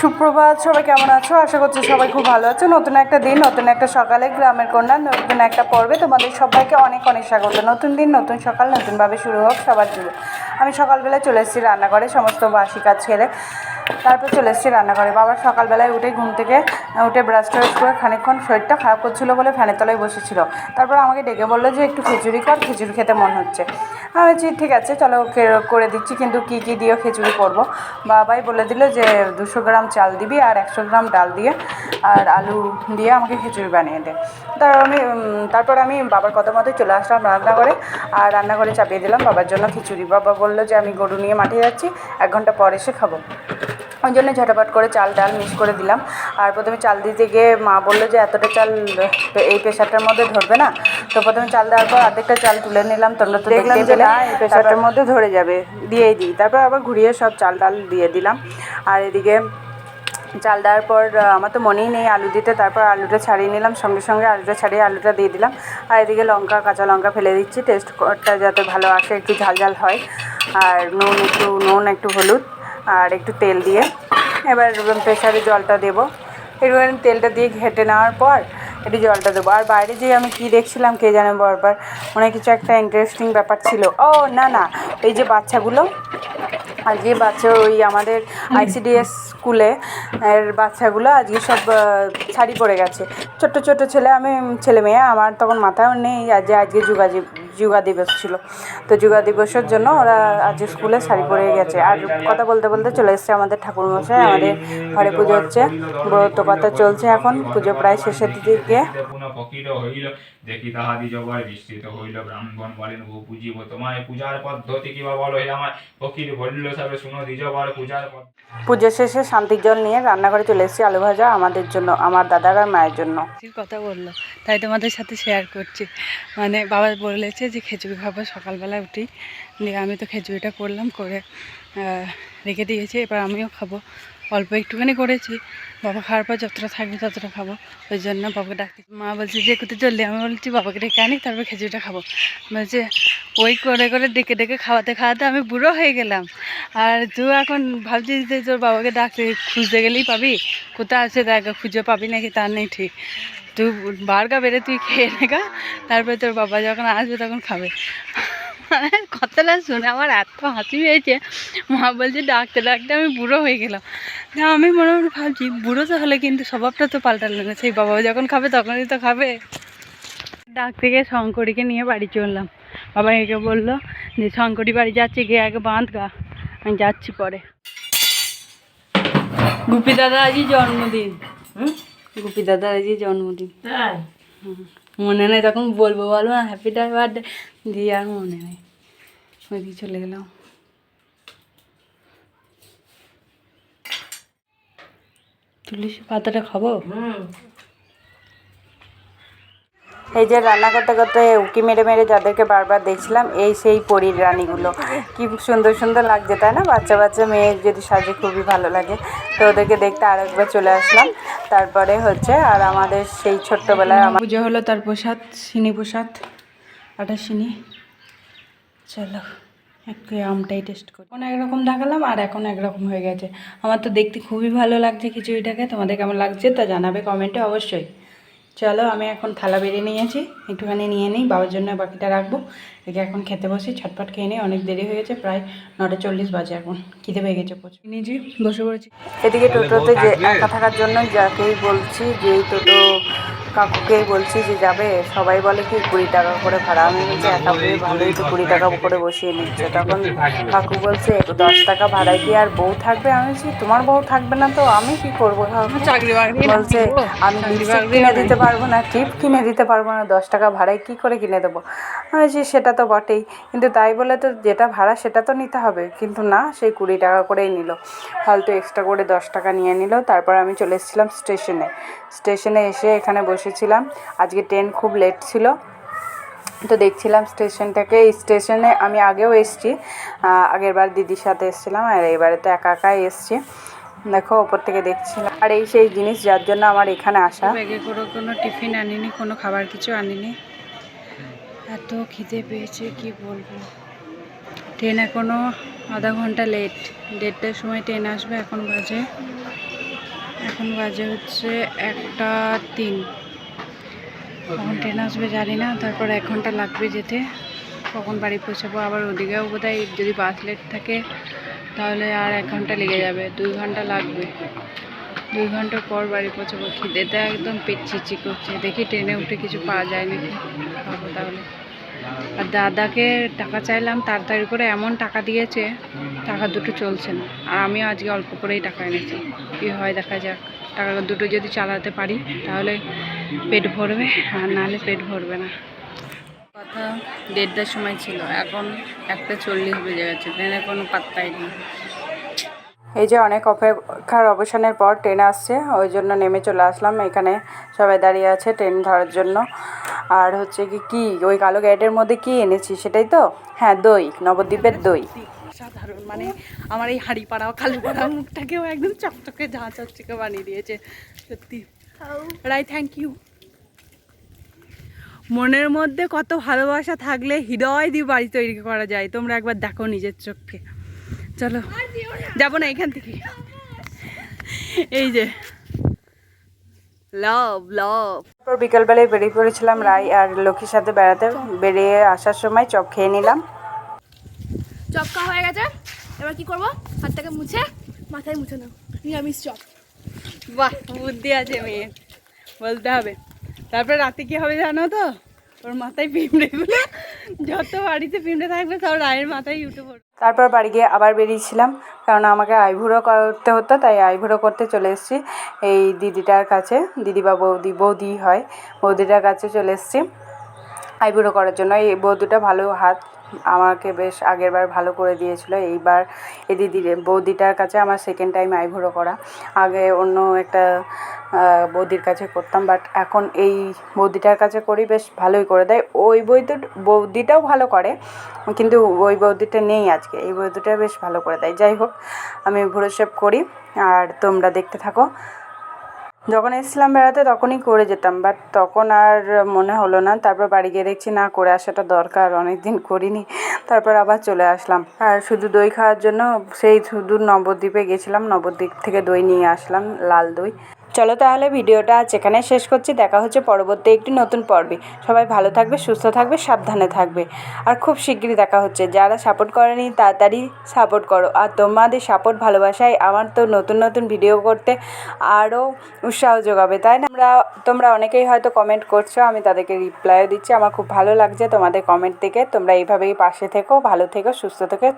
সুপ্রভাত, সবাই কেমন আছো? আশা করছি সবাই খুব ভালো আছো। নতুন একটা দিন, নতুন একটা সকালে গ্রামের কন্যা, নতুন একটা পর্বে তোমাদের সবাইকে অনেক অনেক স্বাগত। নতুন দিন, নতুন সকাল, নতুনভাবে শুরু হোক সবার জুড়ে আমি সকালবেলা চলে এসেছি রান্নাঘরে, সমস্ত বাসি কাজ ছেড়ে তারপর চলে এসেছি রান্নাঘরে। বাবার সকালবেলায় উঠে ঘুম থেকে উঠে ব্রাশ ট্রাশ করে খানিকক্ষণ শরীরটা খারাপ করছিল বলে ফ্যানের তলায় বসেছিল। তারপর আমাকে ডেকে বলল যে, একটু খিচুড়ি কর, খিচুড়ি খেতে মন হচ্ছে। আমি বলছি, ঠিক আছে, চলো করে দিচ্ছি, কিন্তু কী কী দিয়ে খিচুড়ি করব? বাবাই বলে দিল যে, দুশো গ্রাম চাল দিবি আর একশো গ্রাম ডাল দিয়ে আর আলু দিয়ে আমাকে খিচুড়ি বানিয়ে দে। তারপর আমি তারপর আমি বাবার কথা মতোই চলে আসলাম রান্নাঘরে, আর রান্নাঘরে চাপিয়ে দিলাম বাবার জন্য খিচুড়ি। বাবা বলল যে, আমি গরু নিয়ে মাঠে যাচ্ছি, এক ঘণ্টা পর এসে খাব। ওই জন্য ঝটাপট করে চাল ডাল মিক্স করে দিলাম। আর প্রথমে চাল দিতে গিয়ে মা বলল যে, এতটা চাল এই প্রেশারটার মধ্যে ধরবে না। তো প্রথমে চাল দেওয়ার পর অর্ধেকটা চাল তুলে নিলাম তোমরা তো দেখলাম যে না এই প্রেশারটার মধ্যে ধরে যাবে দিয়েই দিই। তারপর আবার ঘুরিয়ে সব চাল ডাল দিয়ে দিলাম। আর এদিকে চাল দেওয়ার পর আমার তো মনেই নেই আলু দিতে। তারপর আলুটা ছাড়িয়ে নিলাম সঙ্গে সঙ্গে আলুটা ছাড়িয়ে আলুটা দিয়ে দিলাম। আর এদিকে লঙ্কা কাঁচা লঙ্কা ফেলে দিচ্ছি। টেস্টটা যাতে ভালো আসে একটু ঝাল ঝাল হয়। আর নুন একটু নুন একটু হলুদ আর একটু তেল দিয়ে। এবার প্রেশারে জলটা দেবো। একটুখানি তেলটা দিয়ে ঘেটে নেওয়ার পর একটু জলটা দেবো। আর বাইরে যে আমি কি দেখছিলাম কে জানে বারবার মনে কিছু একটা ইন্টারেস্টিং ব্যাপার ছিল। ও না না এই যে বাচ্চাগুলো আজকে বাচ্চা ওই আমাদের আইসিডিএস স্কুলে এর বাচ্চাগুলো আজকে সব ছাড়ি শাড়ি পরে গেছে। ছোট্ট ছোট্ট ছেলে আমি ছেলে মেয়ে আমার তখন মাথাও নেই আজকে যে আজকে যুগা যুগা দিবস ছিল। তো যুগা দিবসের জন্য ওরা আজকে স্কুলে শাড়ি পরে গেছে। আর কথা বলতে বলতে চলে এসছে আমাদের ঠাকুরমশাই। আমাদের ঘরে পুজো হচ্ছে ব্রত কথা চলছে এখন পুজো প্রায় শেষের দিকে। হইল দেখি তাহাদি বিস্তৃত হইল। ব্রাহ্মণ বলেন পুজিব তোমায় পূজার পদ্ধতি কিবা বলো হে আমায়? ফকির বলিল সবে শুনো দ্বিজবার পূজার পুজো শেষে শান্তির জল নিয়ে রান্নাঘরে চলে এসেছি আলু ভাজা আমাদের জন্য আমার দাদার আর মায়ের জন্য। কথা বলল তাই তোমাদের সাথে শেয়ার করছি। মানে বাবা বলেছে যে খিচুড়ি খাব, সকালবেলা উঠি দিয়ে আমি তো খিচুড়িটা করলাম, করে রেখে দিয়েছি। এবার আমিও খাব। অল্প একটুখানি করেছি। বাবা খাওয়ার পর যতটা থাকবে ততটা খাব। ওই জন্য বাবাকে ডাকতে মা বলছে, যে কোথায় চললি আমি বলছি, বাবাকে ডেকে আনি, তারপর খিচুড়িটা খাব। বলছে, ওই করে করে ডেকে ডেকে খাওয়াতে খাওয়াতে আমি বুড়ো হয়ে গেলাম। আর তুই এখন ভাবছিস যে তোর বাবাকে ডাকতে, খুঁজতে গেলেই পাবি? কোথায় আছে? দেখ খুঁজে পাবি নাকি? তার নেই ঠিক। তুই বারগা বেড়ে তুই খেয়ে নেগা তারপরে তোর বাবা যখন আসবে তখন খাবে। মানে কথাটা শুনে আমার এত হাসি পেয়েছে মা বলছে, ডাকতে ডাকতে আমি বুড়ো হয়ে গেলাম। না, আমি মনে মনে ভাবছি, বুড়ো তো হলে কিন্তু স্বভাবটা তো পাল্টালো না। সেই বাবা যখন খাবে তখনই তো খাবে। ডাক থেকে শঙ্করীকে নিয়ে বাড়ি চললাম। বাবা একে বলল যে শঙ্করী বাড়ি যাচ্ছি, গিয়ে আগে বাঁধ গা। আমি যাচ্ছি পরে। গুপি দাদা, আজই জন্মদিন। গুপি দাদার আজই জন্মদিন। মনে নেই তখন বলব বলব হ্যাপি ডে বার্থডে দিয়ে আর মনে নেই। ওইদিকে চলে গেলাম। তুলসী পাতাটা খাব? এই যে রান্না করতে করতে উকি মেরে মেরে যাদেরকে বারবার দেখছিলাম এই সেই পরীর রানীগুলো। কি সুন্দর সুন্দর লাগছে তাই না? বাচ্চা বাচ্চা মেয়ে যদি সাজে খুবই ভালো লাগে। তো ওদেরকে দেখতে আরেকবার চলে আসলাম। তারপরে হচ্ছে আর আমাদের সেই ছোট্টবেলায় আমার পুজো হলো তার প্রসাদ সিনি প্রসাদ আটা সিনি চলো, একটু আমটাই টেস্ট করি। এখন একরকম দেখালাম আর এখন একরকম হয়ে গেছে। আমার তো দেখতে খুবই ভালো লাগছে খিচুড়িটাকে। তোমাদের কেমন লাগছে তা জানাবে কমেন্টে অবশ্যই। চলো, আমি এখন থালা বেরিয়ে নিয়েছি। একটুখানি নিয়ে নিই, বাবার জন্য বাকিটা রাখব। একে এখন খেতে বসি ছটপট খেয়ে নিই অনেক দেরি হয়ে গেছে প্রায় নটা চল্লিশ বাজে এখন। খিদে পেয়ে গেছে প্রচুর। নিয়েছি বসে পড়েছি। এদিকে টোটোতে যে একা থাকার জন্য যাকেই বলছি যে এই টোটো কাকুকেই বলছি যে যাবে সবাই বলে কি কুড়ি টাকা করে ভাড়া আমি বলছি একা বলে ভালোই তো কুড়ি টাকা করে বসিয়ে নিচ্ছে। তখন কাকু বলছে দশ টাকা ভাড়ায় কি আর বউ থাকবে? আমি বলছি তোমার বউ থাকবে না তো আমি কি করব চাকরি বলছে আমি কিনে দিতে পারব না টিপ কিনে দিতে পারব না দশ টাকা ভাড়ায় কি করে কিনে দেবো? আমি বলছি সেটা তো বটেই। কিন্তু তাই বলে তো যেটা ভাড়া সেটা তো নিতে হবে। কিন্তু না, সেই কুড়ি টাকা করেই নিল। ফালতু এক্সট্রা করে দশ টাকা নিয়ে নিল। তারপর আমি চলে এসেছিলাম স্টেশনে। স্টেশনে এসে এখানে বসেছিলাম। আজকে ট্রেন খুব লেট ছিল। তো দেখছিলাম স্টেশনটাকে এই স্টেশনে আমি আগেও এসেছি। আগের বার দিদির সাথে এসেছিলাম। আর এবারে তো একা একাই এসেছি। দেখো, ওপর থেকে দেখছিলাম। আর এই সেই জিনিস যার জন্য আমার এখানে আসা। কোনো টিফিন আনিনি, কোনো খাবার কিছু আনিনি। এত খিদে পেয়েছে, কি বলব? ট্রেন এখনও আধা ঘণ্টা লেট দেড়টার সময় ট্রেন আসবে এখন বাজে এখন বাজে হচ্ছে একটা তিন। কখন ট্রেন আসবে জানি না, তারপর এক ঘণ্টা লাগবে যেতে, কখন বাড়ি পৌঁছাবো, আবার ওদিকেও বোধহয় যদি বাস লেট থাকে, তাহলে আর এক ঘণ্টা লেগে যাবে, দুই ঘণ্টা লাগবে। দুই ঘণ্টা পর বাড়ি পৌঁছাবো খিদেতে একদম পেট চিচি করছে, দেখি ট্রেনে উঠে কিছু পাওয়া যায় নাকি? খাব তাহলে। আর দাদাকে টাকা চাইলাম, তাড়াতাড়ি করে এমন টাকা দিয়েছে, টাকা দুটো চলছে না। আর আমিও আজকে অল্প করেই টাকা এনেছি। কী হয় দেখা যাক। টাকা দুটো যদি চালাতে পারি, তাহলে পেট ভরবে, আর নাহলে পেট ভরবে না। কথা দেড়টার সময় ছিল। এখন একটা চল্লিশ বেজে গেছে। ট্রেনের কোনো পাত্তাই নেই। এই যে অনেক অপেক্ষার অবসানের পর ট্রেন আসছে, ওই জন্য নেমে চলে আসলাম। এখানে সবাই দাঁড়িয়ে আছে ট্রেন ধরার জন্য। আর হচ্ছে কি কি? ওই কালো গ্যাটের মধ্যে কি এনেছি সেটাই তো? হ্যাঁ দই, নবদ্বীপের দই। সাধারণ মানে আমার এই হাড়ি পাড়া কালো পাড়া মুখটাকেও একদম চকচকে ঝাঁ চকচকে বানিয়ে দিয়েছে, সত্যি। রাই থ্যাংক ইউ মনের মধ্যে কত ভালোবাসা থাকলে হৃদয় দিয়ে বাড়ি তৈরি করা যায়, তোমরা একবার দেখো নিজের চোখকে। চলো যাব না এখান থেকে। এই যে। লাভ লাভ তারপর বিকেলবেলায় বেরিয়ে পড়েছিলাম রাই আর লক্ষ্মীর সাথে বেড়াতে। বেরিয়ে আসার সময় চপ খেয়ে নিলাম। চপ খাওয়া হয়ে গেছে। এবার কি করব? হাতটাকে মুছে মাথায় মুছে নাও। নিরামিষ চপ। বাহ বুদ্ধি আছে মেয়ের। বলতে হবে। তারপরে রাতে কি হবে জানো তো? ওর মাথায় পিঁপড়েগুলো যত বাড়িতে পিঁপড়ে থাকবে সব রায়ের মাথায় ইউটিউব তারপর বাড়ি গিয়ে আবার বেরিয়েছিলাম। কারণ আমাকে আইভুরো করতে হতো, তাই আইভুরো করতে চলে এসেছি। এই দিদিটার কাছে দিদি বা বৌদি বৌদি হয়, বৌদিটার কাছে চলে এসেছি। আইবুড়ো করার জন্য। এই বৌদিটা ভালো হাত আমাকে বেশ আগেরবার ভালো করে দিয়েছিল। এইবার এই দিদির, বৌদিটার কাছে আমার সেকেন্ড টাইম আইবুড়ো করা। আগে অন্য একটা বৌদির কাছে করতাম বাট এখন এই বৌদিটার কাছে করি, বেশ ভালোই করে দেয়। ওই বৌদি বৌদিটাও ভালো করে, কিন্তু ওই বৌদিটা নেই আজকে। এই বৌদিটা বেশ ভালো করে দেয়। যাই হোক, আমি ভুরো করি, আর তোমরা দেখতে থাকো। যখন এসেছিলাম বেড়াতে তখনই করে যেতাম বাট তখন আর মনে হলো না। তারপর বাড়ি গিয়ে দেখছি, না, করে আসাটা দরকার অনেক দিন করিনি। তারপর আবার চলে আসলাম। আর শুধু দই খাওয়ার জন্য সেই শুধু নবদ্বীপে গেছিলাম। নবদ্বীপ থেকে দই নিয়ে আসলাম, লাল দই। চলো তাহলে ভিডিওটা আজ এখানে শেষ করছি। দেখা হচ্ছে পরবর্তী একটি নতুন পর্বে। সবাই ভালো থাকবে, সুস্থ থাকবে, সাবধানে থাকবে। আর খুব শিগগিরই দেখা হচ্ছে। যারা সাপোর্ট করেনি, তাড়াতাড়ি সাপোর্ট করো। আর তোমাদের সাপোর্ট ভালোবাসায় আমার তো নতুন নতুন ভিডিও করতে আরও উৎসাহ যোগাবে, তাই না? আমরা তোমরা অনেকেই হয়তো কমেন্ট করছ, আমি তাদেরকে রিপ্লাইও দিচ্ছি। আমার খুব ভালো লাগছে তোমাদের কমেন্ট থেকে তোমরা এইভাবেই পাশে থেকো, ভালো থেকো, সুস্থ থেকো।